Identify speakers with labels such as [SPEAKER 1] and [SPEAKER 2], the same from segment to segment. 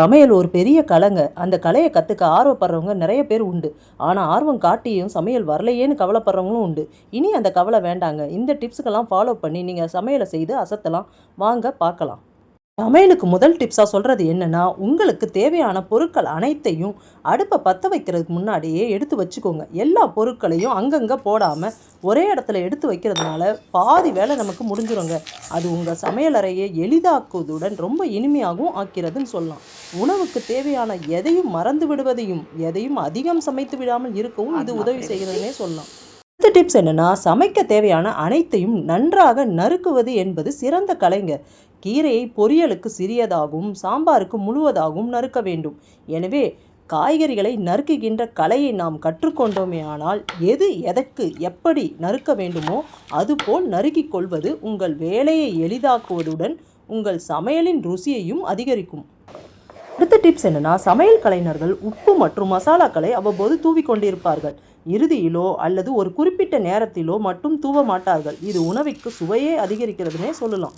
[SPEAKER 1] சமையல் ஒரு பெரிய கலைங்க. அந்த கலையை கற்றுக்க ஆர்வப்படுறவங்க நிறைய பேர் உண்டு. ஆனால் ஆர்வம் காட்டியும் சமையல் வரலையேன்னு கவலைப்படுறவங்களும் உண்டு. இனி அந்த கவலை வேண்டாங்க. இந்த டிப்ஸுக்கெல்லாம் ஃபாலோ பண்ணி நீங்கள் சமையலை செய்து அசத்தலாம். வாங்க பார்க்கலாம். சமையலுக்கு முதல் டிப்ஸாக சொல்கிறது என்னென்னா உங்களுக்கு தேவையான பொருட்கள் அனைத்தையும் அடுப்பை பற்ற வைக்கிறதுக்கு முன்னாடியே எடுத்து வச்சுக்கோங்க. எல்லா பொருட்களையும் அங்கங்கே போடாமல் ஒரே இடத்துல எடுத்து வைக்கிறதுனால பாதி வேலை நமக்கு முடிஞ்சிருங்க. அது உங்கள் சமையலறையை எளிதாக்குவதுடன் ரொம்ப இனிமையாகவும் ஆக்கிறதுன்னு சொல்லலாம். உணவுக்கு தேவையான எதையும் மறந்து விடுவதையும் எதையும் அதிகம் சமைத்து விடாமல் இருக்கவும் இது உதவி செய்கிறதுனே சொல்லலாம். டிப்ஸ் என்னென்னா சமைக்க தேவையான அனைத்தையும் நன்றாக நறுக்குவது என்பது சிறந்த கலைங்க. கீரையை பொரியலுக்கு சிறியதாகவும் சாம்பாருக்கு முழுவதாகவும் நறுக்க வேண்டும். எனவே காய்கறிகளை நறுக்குகின்ற கலையை நாம் கற்றுக்கொண்டோமே ஆனால் எது எதற்கு எப்படி நறுக்க வேண்டுமோ அதுபோல் நறுக்கிக் கொள்வது உங்கள் வேலையை எளிதாக்குவதுடன் உங்கள் சமையலின் ருசியையும் அதிகரிக்கும். அடுத்த டிப்ஸ் என்னன்னா சமையல் கலைஞர்கள் உப்பு மற்றும் மசாலாக்களை அவ்வப்போது தூவி கொண்டிருப்பார்கள் இறுதியிலோ அல்லது ஒரு குறிப்பிட்ட நேரத்திலோ மட்டும் தூவ மாட்டார்கள். இது உணவிற்கு சுவையே அதிகரிக்கிறதுனே சொல்லலாம்.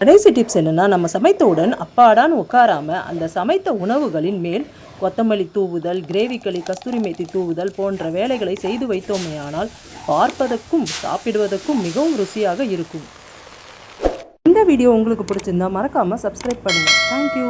[SPEAKER 1] கடைசி டிப்ஸ் என்னன்னா நம்ம சமைத்தவுடன் அப்பாடான்னு உட்காராமல் அந்த சமைத்த உணவுகளின் மேல் கொத்தமல்லி தூவுதல் கிரேவிக்களி கஸ்தூரி மேத்தி தூவுதல் போன்ற வேலைகளை செய்து வைத்தோமேயானால் பார்ப்பதற்கும் சாப்பிடுவதற்கும் மிகவும் ருசியாக இருக்கும். இந்த வீடியோ உங்களுக்கு பிடிச்சிருந்தா மறக்காமல் சப்ஸ்கிரைப் பண்ணுங்கள் தேங்க்யூ